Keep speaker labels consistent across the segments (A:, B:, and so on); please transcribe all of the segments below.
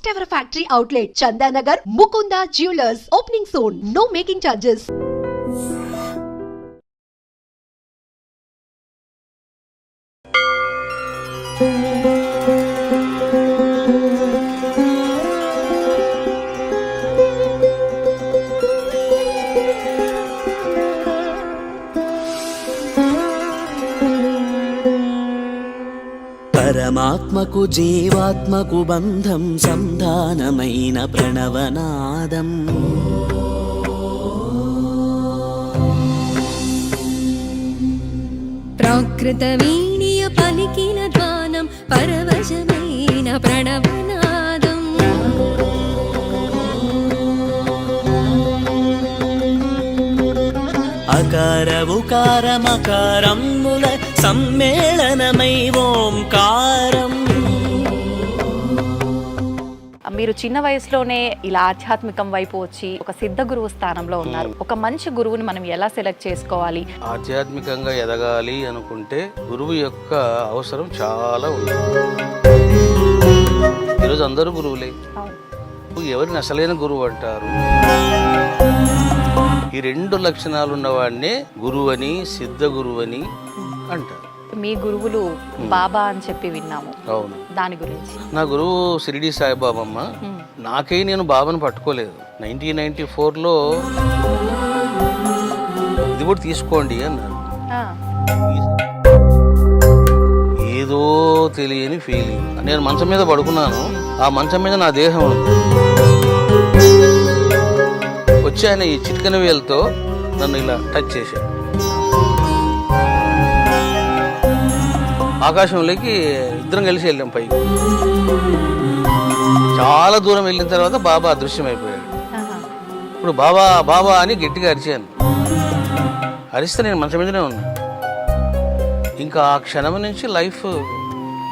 A: first ever factory outlet, Chandanagar, Mukunda Jewelers, opening soon. No making charges.
B: పరమాత్మకు జీవాత్మకు బంధం సంధానమైన ప్రణవనాదం.
C: ప్రాకృతవీణియ పలికిన ధ్వానం పరవశమైన ప్రణవనాదం.
B: అకార ఉకార మకారముల సమ్మేళనమై ఓంకారం.
D: మీరు చిన్న వయసులోనే ఇలా ఆధ్యాత్మికం వైపు వచ్చి ఒక సిద్ధ గురువు స్థానంలో ఉన్నారు. ఒక మంచి గురువుని మనం ఎలా సెలెక్ట్ చేసుకోవాలి?
E: ఆధ్యాత్మికంగా ఎదగాలి అనుకుంటే గురువు యొక్క అవసరం చాలా ఉంది. ఈరోజు అందరూ గురువులే. ఎవరిని అసలైన గురువు అంటారు? ఈ రెండు లక్షణాలు ఉన్నవాడినే గురువు అని సిద్ధ గురువు అని అంటారు.
D: మీ గురువులు బాబా అని చెప్పి విన్నాము.
E: అవును.
D: దాని గురించి.
E: నా గురువు షిరిడి సాయిబాబమ్మ నాకై నేను బాబాను పట్టుకోలేదు. నైన్టీన్ నైన్టీ ఫోర్లో ఇది కూడా తీసుకోండి అన్నారు. ఏదో తెలియని ఫీలింగ్ నేను మంచం మీద పడుకున్నాను. ఆ మంచం మీద నా దేహం ఉంది. వచ్చి ఆయన ఈ చిటికన వేలతో నన్ను ఇలా టచ్ చేశాడు. ఆకాశంలోకి ఇద్దరం కలిసి వెళ్ళాం పైకి. చాలా దూరం వెళ్ళిన తర్వాత బాబా అదృశ్యమైపోయాడు. ఇప్పుడు బాబా బాబా అని గట్టిగా అరిచాను. అరిస్తే నేను మంచం మీదనే ఉన్నా. ఇంకా ఆ క్షణం నుంచి లైఫ్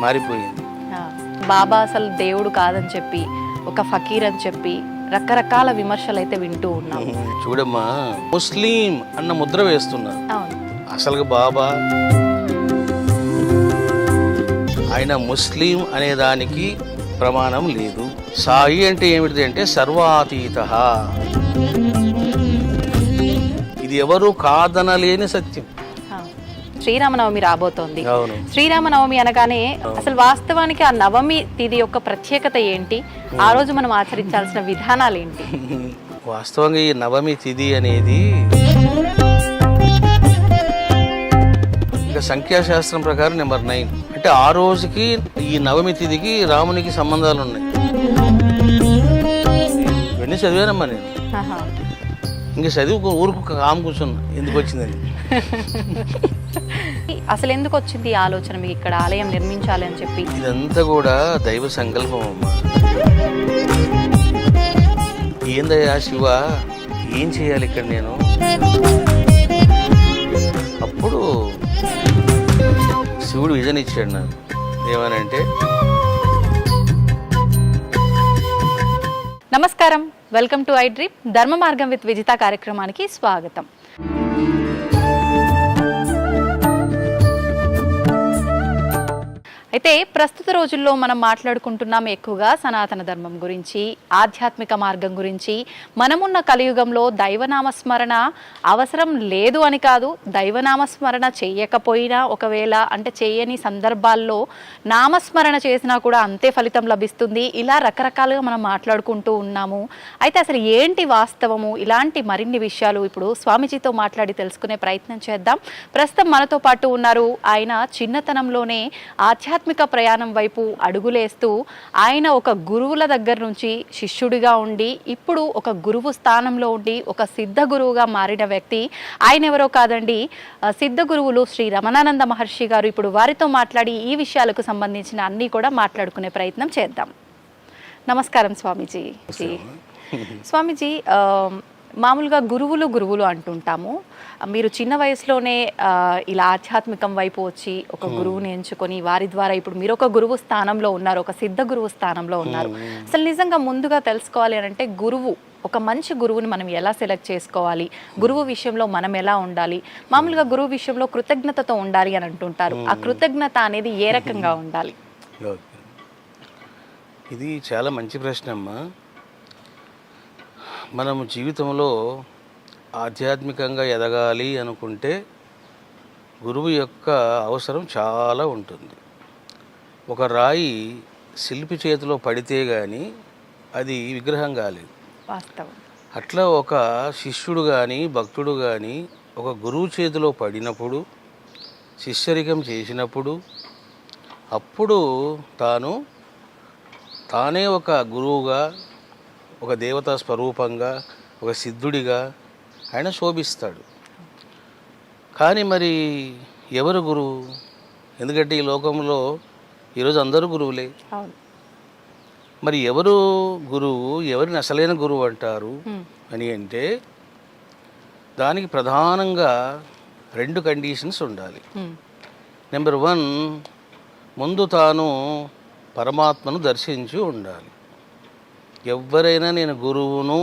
E: మారిపోయింది.
D: బాబా అసలు దేవుడు కాదని చెప్పి ఒక ఫకీర్ అని చెప్పి రకరకాల విమర్శలు అయితే వింటూ ఉన్నాం.
E: చూడమ్మా ముస్లిం అన్న ముద్ర వేస్తున్నారు
D: అవును.
E: అసలు బాబా ఆయన ముస్లిం అనే దానికి ప్రమాణం లేదు. సాయి అంటే ఏమిటి అంటే సర్వాతీత. ఇది ఎవరు కాదనలేని సత్యం.
D: శ్రీరామనవమి రాబోతోంది. శ్రీరామనవమి అనగానే అసలు వాస్తవానికి ఆ నవమి తిథి యొక్క ప్రత్యేకత ఏంటి? ఆ రోజు మనం ఆచరించాల్సిన విధానాలు ఏంటి?
E: వాస్తవంగా ఈ నవమి తిథి అనేది ఇక సంఖ్యాశాస్త్రం ప్రకారం నెంబర్ నైన్. అంటే ఆ రోజుకి ఈ నవమి తిథికి రామునికి సంబంధాలు ఉన్నాయి ఇవన్నీ చదివానమ్మా నేను. ఇంక చదువు ఊరుకు కాము కూర్చున్నా. ఎందుకు వచ్చిందని.
D: అసలు ఎందుకు వచ్చింది ఆలోచన మీకు ఇక్కడ ఆలయం నిర్మించాలి అని చెప్పి?
E: ఇదంతా కూడా దైవ సంకల్పం అమ్మా. ఏందయ్యా శివ? ఏం చేయాలి ఇక్కడ నేను? అప్పుడు శివుడు విజన్ ఇచ్చాడు నాకు ఏమనంటే
D: నమస్కారం. Welcome to I dream. ధర్మ మార్గం విత్ విజిత కార్యక్రమానికి స్వాగతం. అయితే ప్రస్తుత రోజుల్లో మనం మాట్లాడుకుంటున్నాం ఎక్కువగా సనాతన ధర్మం గురించి ఆధ్యాత్మిక మార్గం గురించి. మనమున్న కలియుగంలో దైవనామస్మరణ అవసరం లేదు అని కాదు దైవనామస్మరణ చేయకపోయినా ఒకవేళ అంటే చేయని సందర్భాల్లో నామస్మరణ చేసినా కూడా అంతే ఫలితం లభిస్తుంది. ఇలా రకరకాలుగా మనం మాట్లాడుకుంటూ ఉన్నాము. అయితే అసలు ఏంటి వాస్తవము? ఇలాంటి మరిన్ని విషయాలు ఇప్పుడు స్వామీజీతో మాట్లాడి తెలుసుకునే ప్రయత్నం చేద్దాం. ప్రస్తుతం మనతో పాటు ఉన్నారు ఆయన చిన్నతనంలోనే ఆధ్యాత్మిక ప్రయాణం వైపు అడుగులేస్తూ ఆయన ఒక గురువుల దగ్గర నుంచి శిష్యుడిగా ఉండి ఇప్పుడు ఒక గురువు స్థానంలో ఉండి ఒక సిద్ధ గురువుగా మారిన వ్యక్తి. ఆయన ఎవరో కాదండి సిద్ధ గురువులు శ్రీ రమణానంద మహర్షి గారు ఇప్పుడు వారితో మాట్లాడి ఈ విషయాలకు సంబంధించిన అన్నీ కూడా మాట్లాడుకునే ప్రయత్నం చేద్దాం. నమస్కారం స్వామీజీ. స్వామీజీ మామూలుగా గురువులు గురువులు అంటుంటాము. మీరు చిన్న వయసులోనే ఇలా ఆధ్యాత్మికం వైపు వచ్చి ఒక గురువుని ఎంచుకొని వారి ద్వారా ఇప్పుడు మీరు ఒక గురువు స్థానంలో ఉన్నారు ఒక సిద్ధ గురువు స్థానంలో ఉన్నారు. అసలు నిజంగా ముందుగా తెలుసుకోవాలి అని అంటే గురువు ఒక మంచి గురువుని మనం ఎలా సెలెక్ట్ చేసుకోవాలి? గురువు విషయంలో మనం ఎలా ఉండాలి? మామూలుగా గురువు విషయంలో కృతజ్ఞతతో ఉండాలి అని అంటుంటారు. ఆ కృతజ్ఞత అనేది ఏ రకంగా ఉండాలి.
E: ఇది చాలా మంచి ప్రశ్న అమ్మా మనము జీవితంలో ఆధ్యాత్మికంగా ఎదగాలి అనుకుంటే గురువు యొక్క అవసరం చాలా ఉంటుంది. ఒక రాయి శిల్పి చేతిలో పడితే కానీ అది విగ్రహం కాలేదు. అట్లా ఒక శిష్యుడు కానీ భక్తుడు కానీ ఒక గురువు చేతిలో పడినప్పుడు శిష్యరికం చేసినప్పుడు అప్పుడు తాను తానే ఒక గురువుగా ఒక దేవతా స్వరూపంగా ఒక సిద్ధుడిగా ఆయన శోభిస్తాడు. కానీ మరి ఎవరు గురువు? ఎందుకంటే ఈ లోకంలో ఈరోజు అందరూ గురువులే. మరి ఎవరు గురువు? ఎవరిని అసలైన గురువు అంటారు. అని అంటే దానికి ప్రధానంగా రెండు కండిషన్స్ ఉండాలి. నెంబర్ వన్ ముందు తాను పరమాత్మను దర్శించి ఉండాలి. ఎవరైనా నేను గురువును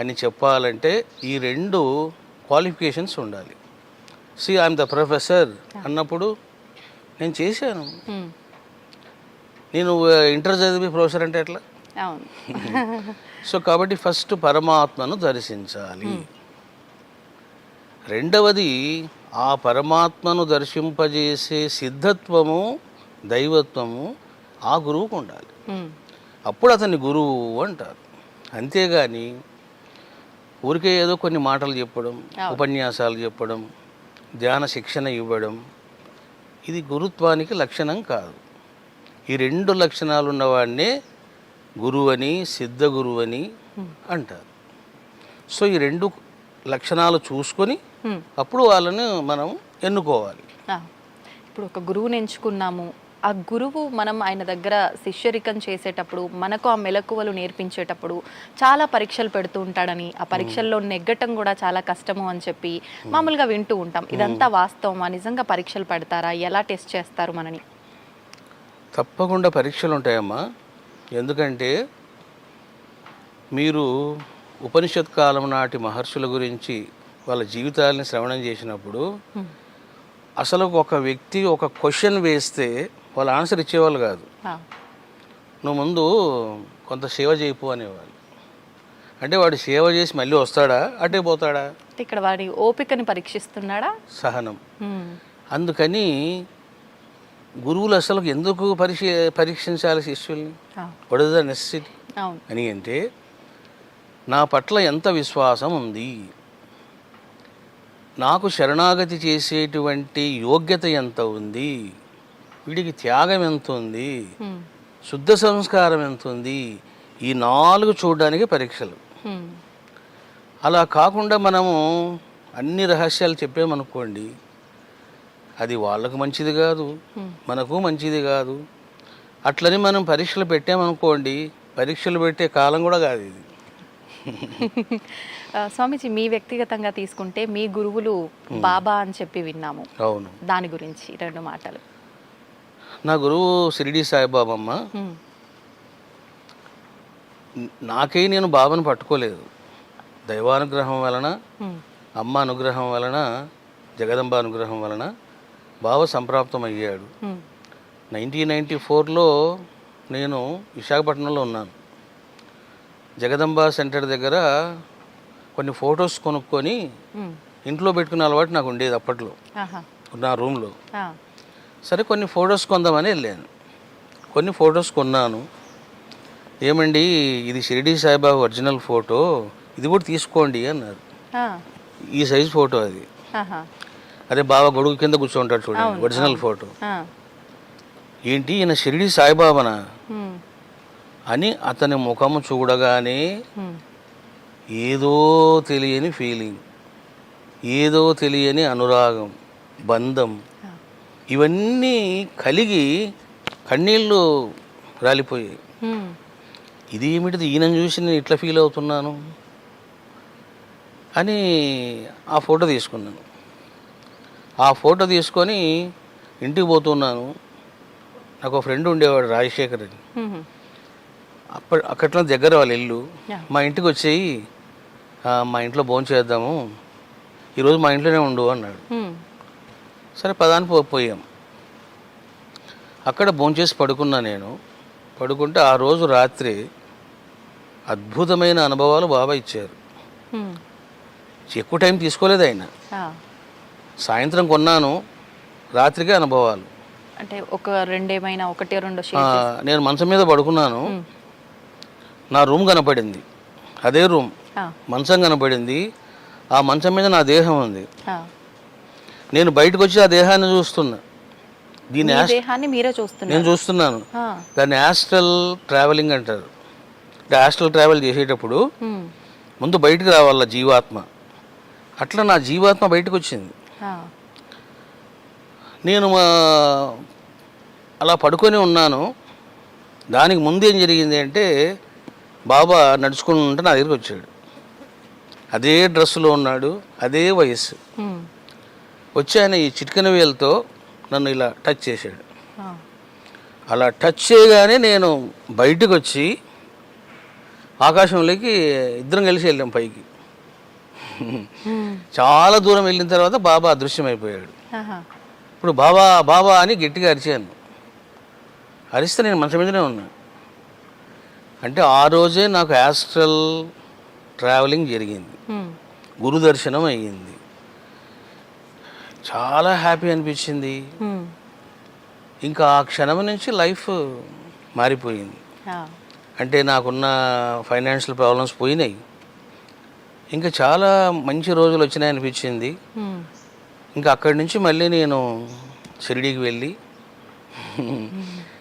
E: అని చెప్పాలంటే ఈ రెండు క్వాలిఫికేషన్స్ ఉండాలి. సి ఐఎమ్ ద ప్రొఫెసర్ అన్నప్పుడు నేను చేశాను.
D: ఉమ్,
E: నేను ఇంటర్ చదివి ప్రొఫెసర్ అంటే ఎట్లా? సో కాబట్టి ఫస్ట్ పరమాత్మను దర్శించాలి. రెండవది ఆ పరమాత్మను దర్శింపజేసే సిద్ధత్వము దైవత్వము ఆ గురువుకు ఉండాలి.
D: ఉమ్,
E: అప్పుడు అతన్ని గురువు అంటారు. అంతేగాని ఊరికే ఏదో కొన్ని మాటలు చెప్పడం ఉపన్యాసాలు చెప్పడం ధ్యాన శిక్షణ ఇవ్వడం ఇది గురుత్వానికి లక్షణం కాదు. ఈ రెండు లక్షణాలు ఉన్నవాడినే గురువని సిద్ధ గురువని అంటారు. సో ఈ రెండు లక్షణాలు చూసుకొని. అప్పుడు వాళ్ళని మనం ఎన్నుకోవాలి.
D: ఇప్పుడు ఒక గురువుని ఎంచుకున్నాము. ఆ గురువు మనం ఆయన దగ్గర శిష్యరికం చేసేటప్పుడు మనకు ఆ మెలకువలు నేర్పించేటప్పుడు చాలా పరీక్షలు పెడుతూ ఉంటాడని ఆ పరీక్షల్లో నెగ్గటం కూడా చాలా కష్టము అని చెప్పి మామూలుగా వింటూ ఉంటాం. ఇదంతా వాస్తవమా? నిజంగా పరీక్షలు పెడతారా? ఎలా టెస్ట్ చేస్తారు మనని?
E: తప్పకుండా పరీక్షలు ఉంటాయమ్మా. ఎందుకంటే మీరు ఉపనిషత్ కాలం నాటి మహర్షుల గురించి వాళ్ళ జీవితాలని శ్రవణం చేసినప్పుడు అసలు ఒక వ్యక్తి ఒక క్వశ్చన్ వేస్తే వాళ్ళు ఆన్సర్ ఇచ్చేవాళ్ళు కాదు. నువ్వు ముందు కొంత సేవ చేయపు అనేవాళ్ళు. అంటే వాడు సేవ చేసి మళ్ళీ వస్తాడా? అటే పోతాడా?
D: ఇక్కడ వారి ఓపికని పరీక్షిస్తున్నాడా?
E: సహనం. అందుకని గురువులు అసలు ఎందుకు పరీక్ష పరీక్షించాలి శిష్యుల్ని? వాట్ ఇస్ ద నెసెసిటీ అని అంటే నా పట్ల ఎంత విశ్వాసం ఉంది? నాకు శరణాగతి చేసేటువంటి యోగ్యత ఎంత ఉంది? వీడికి త్యాగం ఎంత ఉంది శుద్ధ సంస్కారం ఎంత ఉంది ఈ నాలుగు చూడడానికి పరీక్షలు. అలా కాకుండా మనము అన్ని రహస్యాలు చెప్పామనుకోండి అది వాళ్ళకు మంచిది కాదు మనకు మంచిది కాదు. అట్లని మనం పరీక్షలు పెట్టామనుకోండి పరీక్షలు పెట్టే కాలం కూడా కాదు ఇది.
D: స్వామీజీ మీ వ్యక్తిగతంగా తీసుకుంటే మీ గురువులు బాబా అని చెప్పి విన్నాము.
E: అవును.
D: దాని గురించి రెండు మాటలు.
E: నా గురువు షిరిడి సాయిబాబమ్మ. నాకే నేను బాబాను పట్టుకోలేదు. దైవానుగ్రహం వలన అమ్మ అనుగ్రహం వలన జగదంబ అనుగ్రహం వలన బావ సంప్రాప్తం అయ్యాడు నైన్టీన్ నైంటీ ఫోర్లో నేను విశాఖపట్నంలో ఉన్నాను. జగదంబ సెంటర్ దగ్గర కొన్ని ఫొటోస్ కొనుక్కొని ఇంట్లో పెట్టుకునే అలవాటు నాకు ఉండేది అప్పట్లో. నా రూమ్లో. సరే కొన్ని ఫొటోస్ కొందామని వెళ్ళాను. కొన్ని ఫొటోస్ కొన్నాను. ఏమండి ఇది షిరిడి సాయిబాబా ఒరిజినల్ ఫోటో ఇది కూడా తీసుకోండి అన్నారు. ఈ సైజ్ ఫోటో అది. అదే బాబా గొడుగు కింద కూర్చోంటాడు చూడండి ఒరిజినల్ ఫోటో. ఏంటి ఈయన షిరిడి సాయిబాబానా? అని అతని ముఖము చూడగానే ఏదో తెలియని ఫీలింగ్ ఏదో తెలియని అనురాగం బంధం ఇవన్నీ కలిగి కన్నీళ్ళు రాలిపోయాయి. ఇది ఏమిటిది? ఈయనను చూసి నేను ఇట్లా ఫీల్ అవుతున్నాను అని ఆ ఫోటో తీసుకున్నాను. ఆ ఫోటో తీసుకొని ఇంటికి పోతున్నాను. నాకు ఒక ఫ్రెండ్ ఉండేవాడు రాజశేఖర్ అని. అప్పటి అక్కట్లో దగ్గర వాళ్ళ ఇల్లు. మా ఇంటికి వచ్చేయి "ఆ, మా ఇంట్లో భోజనం చేద్దాము ఈరోజు మా ఇంట్లోనే ఉండు అన్నాడు. సరే పదానికి పోయాం. అక్కడ భోంచేసి పడుకున్నా నేను. పడుకుంటే ఆ రోజు రాత్రి అద్భుతమైన అనుభవాలు బాబా ఇచ్చారు. ఎక్కువ టైం తీసుకోలేదు ఆయన. సాయంత్రం కొన్నాను రాత్రికే అనుభవాలు.
D: అంటే ఒక రెండేమైనా ఒకటి రెండు
E: నేను మంచం మీద పడుకున్నాను. నా రూమ్ కనపడింది. అదే రూమ్. మంచం కనపడింది. ఆ మంచం మీద నా దేహం ఉంది. నేను బయటకు వచ్చి ఆ దేహాన్ని చూస్తున్నా.
D: దేహాన్ని మీరే చూస్తున్నారు.
E: నేను చూస్తున్నాను. దాన్ని యాస్ట్రల్ ట్రావెలింగ్ అంటారు. అంటే యాస్ట్రల్ ట్రావెల్ చేసేటప్పుడు. ముందు బయటికి రావాల జీవాత్మ? అట్లా నా జీవాత్మ బయటకు వచ్చింది. నేను అలా పడుకొని ఉన్నాను. దానికి ముందు ఏం జరిగింది అంటే బాబా నడుచుకుని ఉంటే నా దగ్గరికి వచ్చాడు. అదే డ్రెస్సులో ఉన్నాడు. అదే వయస్సు. వచ్చి ఆయన ఈ చిటికెన వేలతో నన్ను ఇలా టచ్ చేశాడు. అలా టచ్ చేయగానే నేను బయటకు వచ్చి ఆకాశంలోకి ఇద్దరం కలిసి వెళ్ళాం పైకి. చాలా దూరం వెళ్ళిన తర్వాత బాబా అదృశ్యమైపోయాడు. ఇప్పుడు బాబా బాబా అని గట్టిగా అరిచాను అరిస్తే నేను మంచం మీదనే ఉన్నా అంటే ఆ రోజే నాకు యాస్ట్రల్ ట్రావెలింగ్ జరిగింది
D: హ్మ్.
E: గురు దర్శనం అయ్యింది చాలా హ్యాపీ అనిపించింది
D: హ్మ్.
E: ఇంకా ఆ క్షణం నుంచి లైఫ్ మారిపోయింది. అంటే నాకున్న ఫైనాన్షియల్ ప్రాబ్లమ్స్ పోయినాయి ఇంకా చాలా మంచి రోజులు వచ్చినాయి అనిపించింది
D: హ్మ్.
E: ఇంకా అక్కడి నుంచి మళ్ళీ నేను షిరిడీకి వెళ్ళి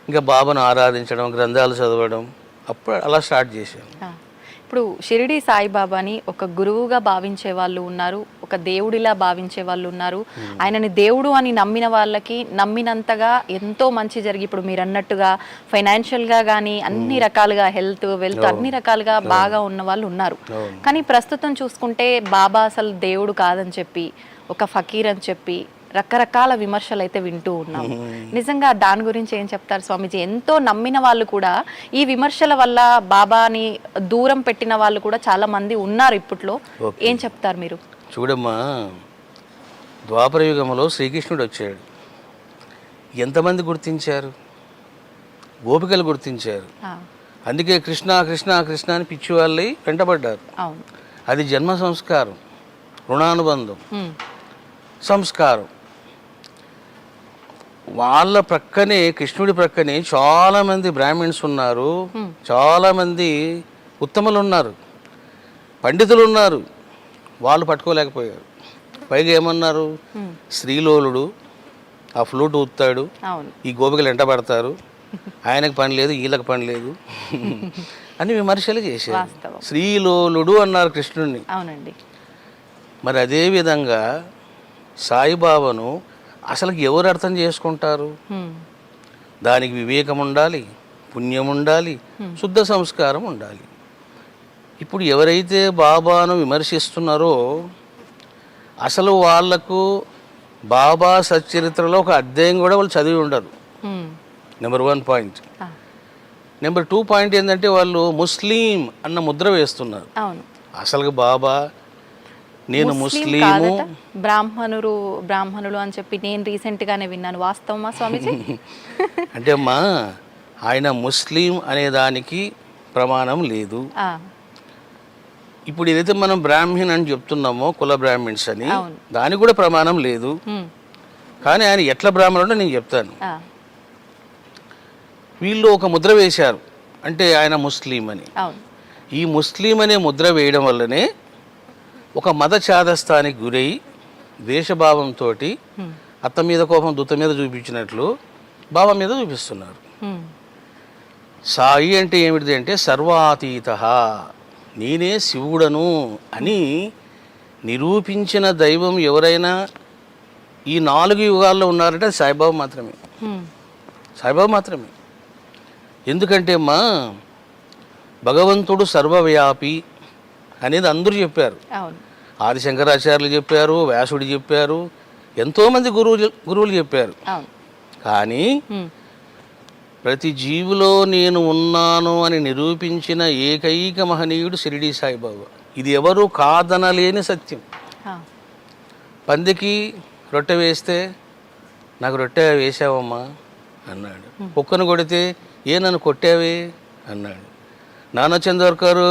E: ఇంకా బాబాను ఆరాధించడం గ్రంథాలు చదవడం అప్పుడు అలా స్టార్ట్ చేశాను.
D: ఇప్పుడు షిరిడి సాయిబాబాని ఒక గురువుగా భావించే వాళ్ళు ఉన్నారు ఒక దేవుడిలా భావించే వాళ్ళు ఉన్నారు. ఆయనని దేవుడు అని నమ్మిన వాళ్ళకి నమ్మినంతగా ఎంతో మంచి జరిగి ఇప్పుడు మీరు అన్నట్టుగా ఫైనాన్షియల్గా కానీ అన్ని రకాలుగా హెల్త్ వెల్త్ అన్ని రకాలుగా బాగా ఉన్న వాళ్ళు ఉన్నారు.
E: అవును.
D: కానీ ప్రస్తుతం చూసుకుంటే బాబా అసలు దేవుడు కాదని చెప్పి ఒక ఫకీర్ అని చెప్పి రకరకాల విమర్శలు అయితే వింటూ ఉన్నాం. నిజంగా దాని గురించి ఏం చెప్తారు స్వామీజీ? ఎంతో నమ్మిన వాళ్ళు కూడా ఈ విమర్శల వల్ల బాబాని దూరం పెట్టిన వాళ్ళు కూడా చాలా మంది ఉన్నారు ఇప్పట్లో. ఏం చెప్తారు మీరు?
E: చూడమ్మా ద్వాపర యుగంలో శ్రీకృష్ణుడు వచ్చాడు. ఎంతమంది గుర్తించారు? గోపికలు గుర్తించారు. అందుకే కృష్ణ కృష్ణ కృష్ణ అని పిచ్చి వాళ్ళై వెంటబడ్డారు. అది జన్మ సంస్కారం రుణానుబంధం సంస్కారం. వాళ్ళ ప్రక్కనే కృష్ణుడి ప్రక్కనే చాలా మంది బ్రాహ్మిన్స్ ఉన్నారు. చాలా మంది ఉత్తములు ఉన్నారు. పండితులు ఉన్నారు. వాళ్ళు పట్టుకోలేకపోయారు. పైగా ఏమన్నారు? శ్రీలోలుడు ఆ ఫ్లూట్ ఊతాడు ఈ గోపికలు ఎంట పడతారు. ఆయనకు పని లేదు వీళ్ళకి పని లేదు. అని విమర్శలు చేశారు. శ్రీలోలుడు అన్నారు కృష్ణుడిని
D: అవునండి.
E: మరి అదే విధంగా సాయిబాబాను అసలు ఎవరు అర్థం చేసుకుంటారు? దానికి వివేకం ఉండాలి పుణ్యం ఉండాలి శుద్ధ సంస్కారం ఉండాలి. ఇప్పుడు ఎవరైతే బాబాను విమర్శిస్తున్నారో అసలు వాళ్ళకు బాబా సచ్చరిత్రలో ఒక అధ్యాయం కూడా వాళ్ళు చదివి ఉండరు. Number one point number two point ఏంటంటే వాళ్ళు ముస్లిం అన్న ముద్ర వేస్తున్నారు. అసలు బాబా నేను
D: ముస్లిం బ్రాహ్మణులు బ్రాహ్మణులు అని చెప్పి నేను రీసెంట్ గానే విన్నాను. వాస్తవమా స్వామీజీ?
E: అంటే అమ్మా ఆయన ముస్లిం అనే దానికి ప్రమాణం లేదు. ఇప్పుడు ఏదైతే మనం బ్రాహ్మణ్ అని చెప్తున్నామో కుల బ్రాహ్మిన్స్ అని. దానికి కూడా ప్రమాణం లేదు. కానీ ఆయన ఎట్లా బ్రాహ్మణుడో నేను చెప్తాను. వీళ్ళు ఒక ముద్ర వేశారు. అంటే ఆయన ముస్లిం అని. ఈ ముస్లిం అనే ముద్ర వేయడం వల్లనే ఒక మత ఛాదస్థానికి గురై దేశభావంతో అత్త మీద కోపం దుత్త మీద చూపించినట్లు బావ మీద చూపిస్తున్నారు. సాయి అంటే ఏమిటిది అంటే సర్వాతీత నేనే శివుడను అని నిరూపించిన దైవం ఎవరైనా ఈ నాలుగు యుగాల్లో ఉన్నారంటే సాయిబాబా మాత్రమే. సాయిబాబా మాత్రమే. ఎందుకంటే అమ్మా భగవంతుడు సర్వవ్యాపి అనేది అందరూ చెప్పారు.
D: అవును.
E: ఆది శంకరాచార్యులు చెప్పారు వ్యాసుడు చెప్పారు ఎంతోమంది గురువులు గురువులు చెప్పారు. కానీ ప్రతి జీవిలో నేను ఉన్నాను అని నిరూపించిన ఏకైక మహనీయుడు షిరిడి సాయిబాబా. ఇది ఎవరు కాదనలేని సత్యం. పందికి రొట్టె వేస్తే నాకు రొట్టె వేసావమ్మా అన్నాడు. కుక్కను కొడితే ఏ నన్ను కొట్టావే అన్నాడు. నానా చంద్రకర్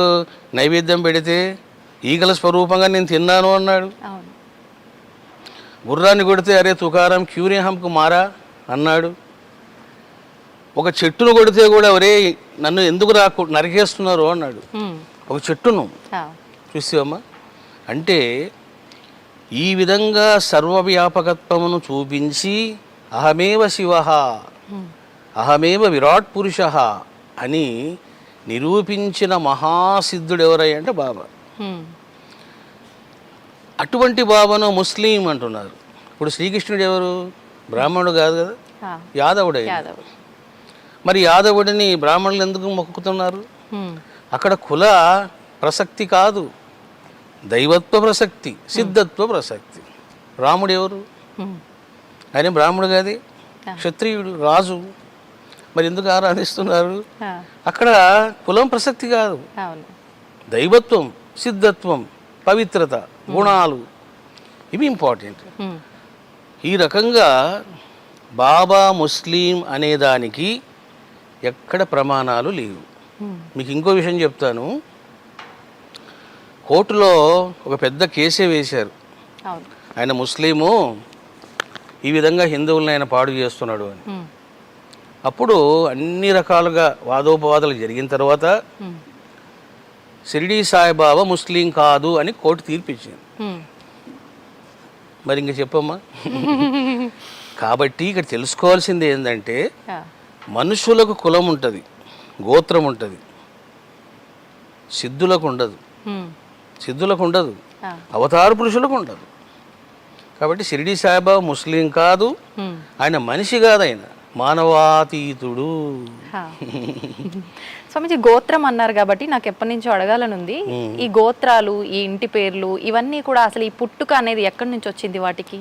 E: నైవేద్యం పెడితే ఈగల స్వరూపంగా నేను తిన్నాను అన్నాడు. గుర్రాన్ని కొడితే అరే తుకారం క్యూరే హంకు మారా అన్నాడు. ఒక చెట్టును కొడితే కూడా ఒరే నన్ను ఎందుకు రా నరికేస్తున్నారు అన్నాడు. ఒక చెట్టును. చూసావమ్మా? అంటే ఈ విధంగా సర్వవ్యాపకత్వమును చూపించి అహమేవ శివ అహమేవ విరాట్ పురుష అని నిరూపించిన మహాసిద్ధుడు ఎవరై అంటే బాబా. అటువంటి బాబాను ముస్లిం అంటున్నారు. ఇప్పుడు శ్రీకృష్ణుడు ఎవరు? బ్రాహ్మణుడు కాదు కదా. యాదవుడే
D: యాదవ్
E: మరి యాదవుడిని బ్రాహ్మణులు ఎందుకు మొక్కుతున్నారు. అక్కడ కుల ప్రసక్తి కాదు. దైవత్వ ప్రసక్తి సిద్ధత్వ ప్రసక్తి. రాముడు ఎవరు. ఆయన బ్రాహ్మడు కాదే? క్షత్రియుడు రాజు. మరి ఎందుకు ఆరాధిస్తున్నారు. అక్కడ కులం ప్రసక్తి కాదు. దైవత్వం సిద్ధత్వం పవిత్రత గుణాలు ఇవి ఇంపార్టెంట్. ఈ రకంగా బాబా ముస్లిం అనేదానికి ఎక్కడ ప్రమాణాలు లేవు. మీకు ఇంకో విషయం చెప్తాను కోర్టులో ఒక పెద్ద కేసే వేశారు ఆయన ముస్లిము ఈ విధంగా హిందువులను ఆయన పాడు చేస్తున్నాడు అని. అప్పుడు అన్ని రకాలుగా వాదోపవాదాలు జరిగిన తర్వాత. షిరిడీ సాయిబాబా ముస్లిం కాదు అని కోర్టు తీర్పిచ్చింది. మరి ఇంక చెప్పమ్మా కాబట్టి ఇక్కడ తెలుసుకోవాల్సింది ఏంటంటే. మనుషులకు కులం ఉంటుంది గోత్రం ఉంటుంది సిద్ధులకు ఉండదు. సిద్ధులకు ఉండదు. అవతార పురుషులకు ఉండదు కాబట్టి షిరిడి సాయిబాబా ముస్లిం కాదు. ఆయన మనిషి కాదు ఆయన మానవాతీతుడు.
D: స్వామిజీ గోత్రం అన్నారు కాబట్టి నాకు ఎప్పటి నుంచో అడగాలని ఉంది. ఈ గోత్రాలు ఈ ఇంటి పేర్లు ఇవన్నీ కూడా అసలు ఈ పుట్టుక అనేది ఎక్కడి నుంచి వచ్చింది వాటికి?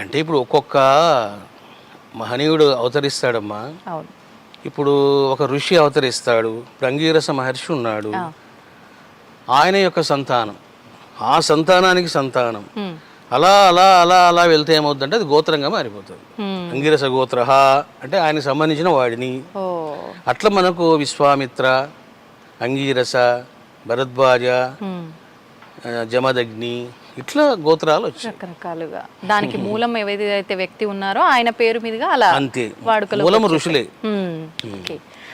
E: అంటే ఇప్పుడు ఒక్కొక్క మహనీయుడు అవతరిస్తాడమ్మా.
D: అవును.
E: ఇప్పుడు ఒక ఋషి అవతరిస్తాడు రంగీరస మహర్షి ఉన్నాడు. ఆయన యొక్క సంతానం ఆ సంతానానికి సంతానం. అలా అలా అలా అలా వెళ్తే ఏమవుతుందంటే అది గోత్రంగా మారిపోతుంది. అంగిరస గోత్ర అంటే ఆయనకు సంబంధించిన వాడిని.
D: ఓ.
E: అట్లా మనకు విశ్వామిత్ర అంగీరస భరద్వాజ జమదగ్ని ఇట్లా గోత్రాలు
D: రకరకాలుగా. దానికి మూలం ఏదైతే వ్యక్తి ఉన్నారో ఆయన పేరు మీదుగా అలా
E: అంతే. మూలము ఋషులే.